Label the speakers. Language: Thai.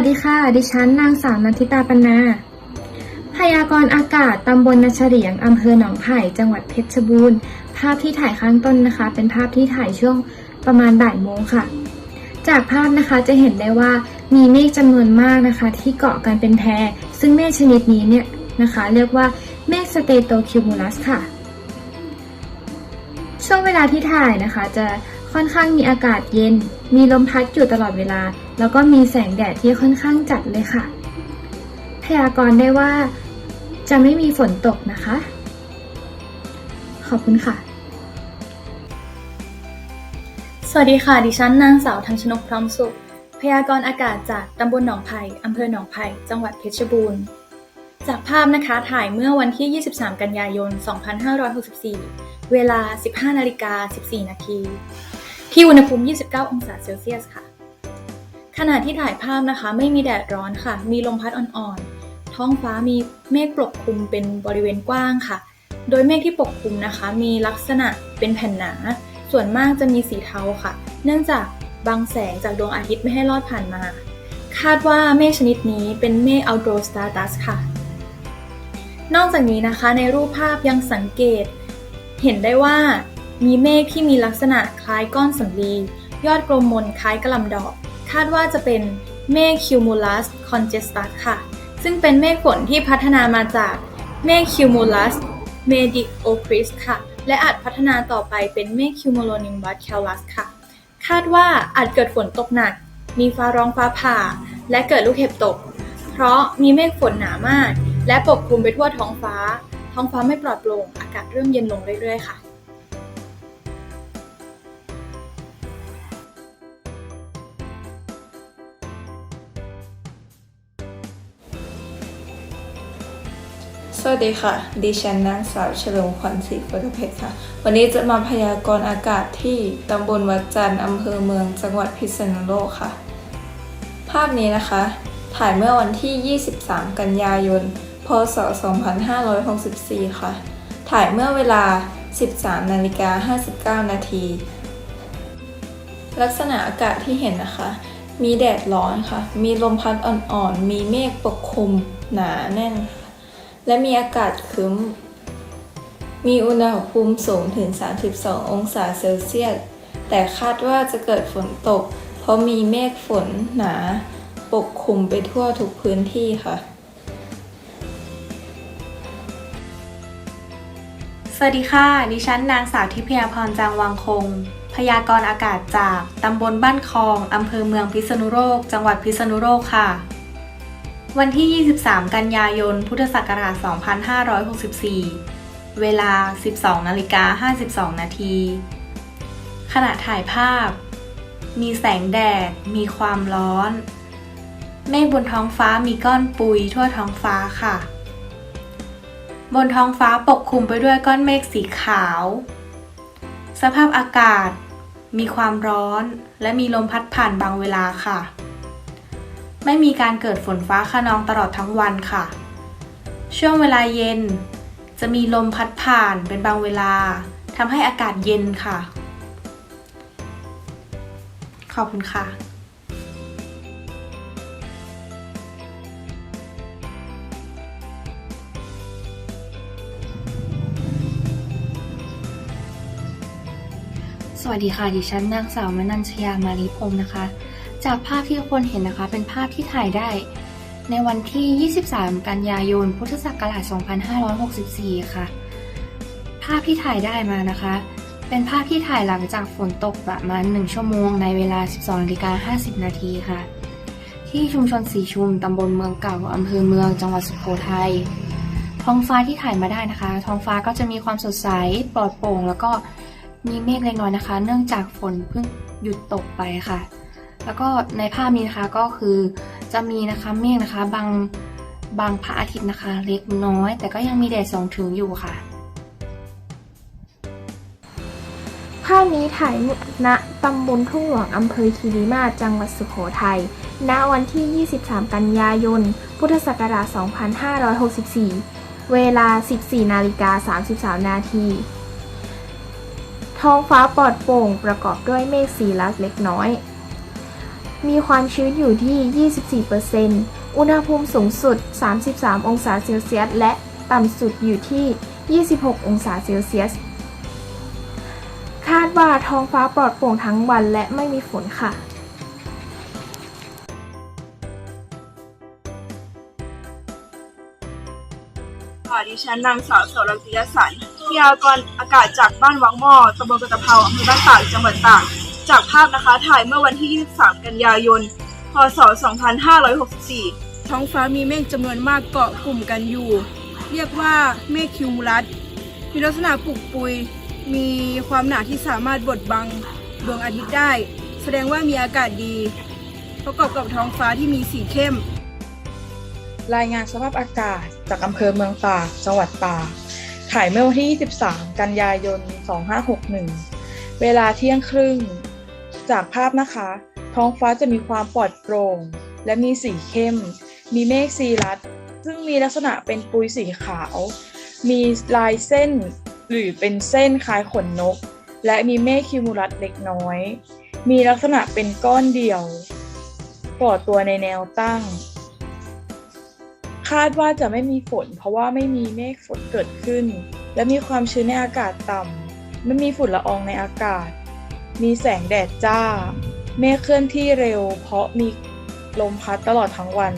Speaker 1: วัสดีค่ะ ดิฉันนางสาวนันทิตาปนนา พยากรณ์อากาศตำบลนาเฉลียงอำเภอหนองไผ่จังหวัดเพชรบูรณ์ ภาพที่ถ่ายข้างต้นนะคะ เป็นภาพที่ถ่ายช่วงประมาณบ่ายโมงค่ะ จากภาพนะคะจะเห็นได้ว่ามีเมฆจำนวนมากนะคะ ที่เกาะกันเป็นแพร ซึ่งเมฆชนิดนี้เนี่ยนะคะ เรียกว่าเมฆสเตโตคิวมูลัสค่ะ ช่วงเวลาที่ถ่ายนะคะ จะค่อนข้างมีอากาศเย็น มีลมพัดอยู่ตลอดเวลา แล้วก็มีแสงแดดที่ค่อนข้างจัดเลยค่ะ พยากรณ์ได้ว่าจะไม่มีฝนตกนะคะ ขอบคุณค่ะ
Speaker 2: สวัสดีค่ะ ดิฉันนางสาวทันชนกพร้อมสุข พยากรณ์อากาศจากตำบลหนองไผ่อำเภอหนองไผ่จังหวัดเพชรบูรณ์ จากภาพนะคะถ่ายเมื่อวันที่ 23 กันยายน 2564 เวลา 15นาฬิกา14 นาที ที่อุณหภูมิ 29 องศาเซลเซียสค่ะ ขณะที่ถ่ายภาพนะคะ ไม่มีแดดร้อนค่ะ มีลมพัดอ่อนๆ ท้องฟ้ามีเมฆปกคลุมเป็นบริเวณกว้างค่ะ โดยเมฆที่ปกคลุมนะคะ มีลักษณะเป็นแผ่นหนา ส่วนมากจะมีสีเทาค่ะ เนื่องจากบังแสงจากดวงอาทิตย์ไม่ให้ลอดผ่านมา คาดว่าเมฆชนิดนี้เป็นเมฆ Outdoor Stardust ค่ะ นอกจากนี้นะคะในรูปภาพยังสังเกต เห็นได้ว่ามีเมฆที่มีลักษณะคล้ายก้อนสำลียอดกลมมนคล้ายกระลำดอก คาดว่าจะเป็นเมฆ Cumulus congestus ค่ะ ซึ่งเป็นเมฆฝนที่พัฒนามาจากเมฆ Cumulus mediocris ค่ะ และอาจพัฒนาต่อไปเป็นเมฆ Cumulonimbus Calus ค่ะ คาดว่าอาจเกิดฝนตกหนัก มีฟ้าร้องฟ้าผ่า และเกิดลูกเห็บตก เพราะมีเมฆฝนหนามาก และปกคลุมไปทั่วท้องฟ้า ท้องฟ้าไม่ปลอดโปร่ง อากาศเริ่มเย็นลงเรื่อยๆค่ะ
Speaker 3: สวัสดีค่ะ ดิฉันนางสาวเฉลิมขวัญศรีโฟตเพชรค่ะ วันนี้จะมาพยากรณ์อากาศที่ตำบลวัดจันทร์อำเภอเมืองจังหวัดพิษณุโลกค่ะ ภาพนี้นะคะ ถ่ายเมื่อวันที่ 23 กันยายน พศ 2564 ค่ะ ถ่ายเมื่อเวลา 13นาฬิกา59 นาที ลักษณะอากาศที่เห็นนะคะ มีแดดร้อนค่ะ มีลมพัดอ่อนๆ มีเมฆปกคลุมหนาแน่นค่ะ และมีอากาศครึ้ม มีอุณหภูมิสูงถึง 32 องศาเซลเซียส แต่คาดว่าจะเกิดฝนตก เพราะมีเมฆฝนหนา ปกคลุมไปทั่วทุกพื้นที่ค่ะ
Speaker 4: สวัสดีค่ะ ดิฉันนางสาวทิพยาพรจางวังคง พยากรณ์อากาศจากตำบลบ้านคลองอำเภอเมืองพิษณุโลก จังหวัดพิษณุโลกค่ะ วันที่ 23 กันยายน พุทธศักราช 2564 เวลา 12นาฬิกา52 นาที ขณะถ่ายภาพ มีแสงแดด มีความร้อน เมฆบนท้องฟ้ามีก้อนปุยทั่วท้องฟ้าค่ะ บนท้องฟ้าปกคลุมไปด้วยก้อนเมฆสีขาว สภาพอากาศ มีความร้อน และมีลมพัดผ่านบางเวลาค่ะ ไม่มีการเกิดฝนฟ้าคะนองตลอดทั้งวันค่ะ ช่วงเวลาเย็น จะมีลมพัดผ่านเป็นบางเวลาทำให้อากาศเย็นค่ะ ขอบคุณค่ะ
Speaker 1: สวัสดีค่ะ ดิฉันนางสาวมนัญชยามารีพรหมนะคะ จากภาพที่ทุกคนเห็นนะคะ เป็นภาพที่ถ่ายได้ ในวันที่ 23 กันยายน พุทธศักราช 2564 ค่ะ ภาพที่ถ่ายได้มานะคะ เป็นภาพที่ถ่ายหลังจากฝนตกประมาณ 1 ชั่วโมง ในเวลา 12นาฬิกา50 นาทีค่ะ ที่ชุมชนสีชุม ตำบลเมืองเก่า อำเภอเมือง จังหวัดสุโขทัย ท้องฟ้าที่ถ่ายมาได้นะคะ ท้องฟ้าก็จะมีความสดใส ปลอดโปร่ง แล้วก็มีเมฆเล็กน้อยนะคะ เนื่องจากฝนเพิ่งหยุดตกไปค่ะ แล้วก็ในภาพนี้นะคะก็คือจะมีนะคะเมฆนะคะบางบางพระอาทิตย์นะคะ เล็กน้อย แต่ก็ยังมีแดดส่องถึงอยู่ค่ะ
Speaker 5: ภาพนี้ถ่ายณตำบลทุ่งหลวงอำเภอคีรีมาศจังหวัดสุโขทัย ณ วันที่ 23 กันยายน พุทธศักราช 2564 เวลา 14 นาฬิกา 33 นาที ท้องฟ้าปลอดโปร่งประกอบด้วยเมฆสีลักเล็กน้อย มีความชื้นอยู่ที่ 24%อุณหภูมิสูงสุด 33 องศาเซลเซียส และต่ำสุดอยู่ที่ 26 องศาเซลเซียส คาดว่าท้องฟ้าปลอดโปร่งทั้งวันและไม่มีฝนค่ะ
Speaker 6: ค่ะดิฉันนางสาวโสรัติยสันพยากรณ์อากาศจากบ้านวังหม้อตำบลกระตะเภาอำเภอบ้านตากจังหวัดตาก จากภาพนะคะถ่ายเมื่อวันที่ 23 กันยายน พศ 2564 ท้องฟ้ามีเมฆจำนวนมากเกาะกลุ่มกันอยู่ เรียกว่าเมฆคิวมูลัส มีลักษณะปุกปุย มีความหนาที่สามารถบดบังดวงอาทิตย์ได้ แสดงว่ามีอากาศดี ประกอบกับท้องฟ้าที่มีสีเข้ม
Speaker 7: รายงานสภาพอากาศจากอำเภอเมืองตากจังหวัดตากถ่ายเมื่อวันที่ 23 กันยายน 2561 เวลาเที่ยงครึ่ง จากภาพนะคะ ท้องฟ้าจะมีความปลอดโปร่ง และมีสีเข้ม มีเมฆซีรัสซึ่งมีลักษณะเป็นปุยสีขาว มีลายเส้นหรือเป็นเส้นคล้ายขนนก และมีเมฆคิวมูลัสเล็กน้อย มีลักษณะเป็นก้อนเดี่ยวก่อตัวในแนวตั้ง คาดว่าจะไม่มีฝน เพราะว่าไม่มีเมฆฝนเกิดขึ้น และมีความชื้นในอากาศต่ำไม่มีฝุ่นละอองในอากาศ มีแสงแดดจ้า เมฆเคลื่อนที่เร็ว เพราะมีลมพัดตลอดทั้งวัน